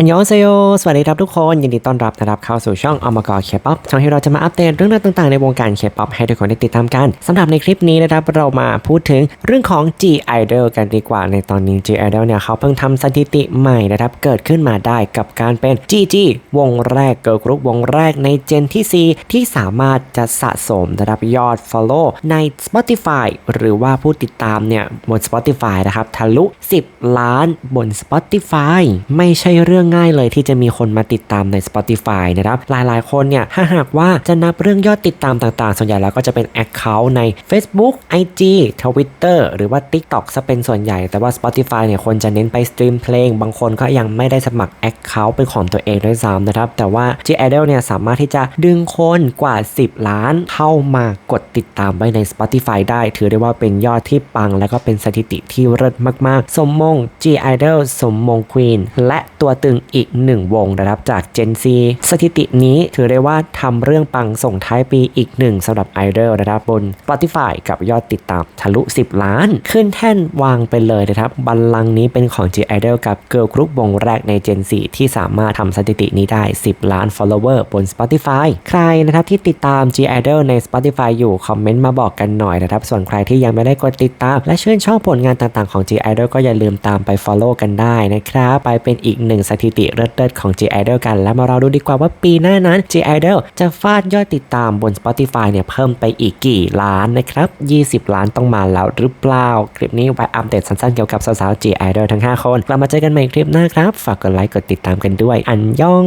อันยองเซโยสวัสดีครับทุกคน ยินดีต้อนรับนะครับเข้าสู่ช่องอมกรเคป๊อปช่องที่เราจะมาอัปเดตเรื่องราวต่างๆในวงการเคป๊อปให้ทุกคนได้ติดตามกันสำหรับในคลิปนี้นะครับเรามาพูดถึงเรื่องของ G Idol กันดีกว่าในตอนนี้ G Idol เนี่ยเขาเพิ่งทำสถิติใหม่นะครับเกิดขึ้นมาได้กับการเป็น GG วงแรกเกิร์ลกรุ๊ปวงแรกในเจนที่ 4 ที่สามารถจะสะสมนะครับยอด Follow ใน Spotify หรือว่าผู้ติดตามเนี่ยบน Spotify นะครับทะลุ 10 ล้านบน Spotify ไม่ใช่เรื่องง่ายเลยที่จะมีคนมาติดตามใน Spotify นะครับหลายๆ คนเนี่ยถ้าหากว่าจะนับเรื่องยอดติดตามต่างๆ ส่วนใหญ่แล้วก็จะเป็น Account ใน Facebook IG Twitter หรือว่า TikTok ซะเป็นส่วนใหญ่แต่ว่า Spotify เนี่ยคนจะเน้นไปสตรีมเพลง บางคนก็ยังไม่ได้สมัคร Account เป็นของตัวเองด้วยซ้ำนะครับแต่ว่า G Idol เนี่ยสามารถที่จะดึงคนกว่า 10 ล้านเข้ามากดติดตามไว้ใน Spotify ได้ ถือได้ว่าเป็นยอดที่ปัง และก็เป็นสถิติที่เลิศมากๆ สมมง G Idol สมมง Queen และตัวตึงอีกหนึ่งวงนะครับจาก Gen Z สถิตินี้ถือได้ว่าทำเรื่องปังส่งท้ายปีอีกหนึ่งสำหรับ Idol นะครับบน Spotify กับยอดติดตามทะลุ 10 ล้าน ขึ้นแท่นวางไปเลยนะครับบัลลังก์นี้เป็นของ G Idol กับ Girl Group วงแรกใน Gen 4 ที่สามารถทำสถิตินี้ได้ 10 ล้าน follower บน Spotify ใครนะครับที่ติดตาม G Idol ใน Spotify อยู่คอมเมนต์มาบอกกันหน่อยนะครับส่วนใครที่ยังไม่ได้กดติดตาม และชื่นชอบผลงานต่างๆของ G Idol ก็อย่าลืมตามไป follow กันได้นะครับไปเป็นอีกหนึ่งสถิิติเลิศๆของ J. Idol กัน แล้วมารอดูดีกว่าว่าปีหน้านั้น J. Idol จะฟาดยอดติดตามบน Spotify เนี่ยเพิ่มไปอีกกี่ล้านนะครับ 20 ล้านต้องมาแล้วหรือเปล่า คลิปนี้ไว้อัปเดตสั้นๆเกี่ยวกับสาวๆ J. Idol ทั้ง 5 คนกลับมาเจอกันใหม่คลิปหน้าครับ ฝากกดไลค์กดติดตามกันด้วย อันยอง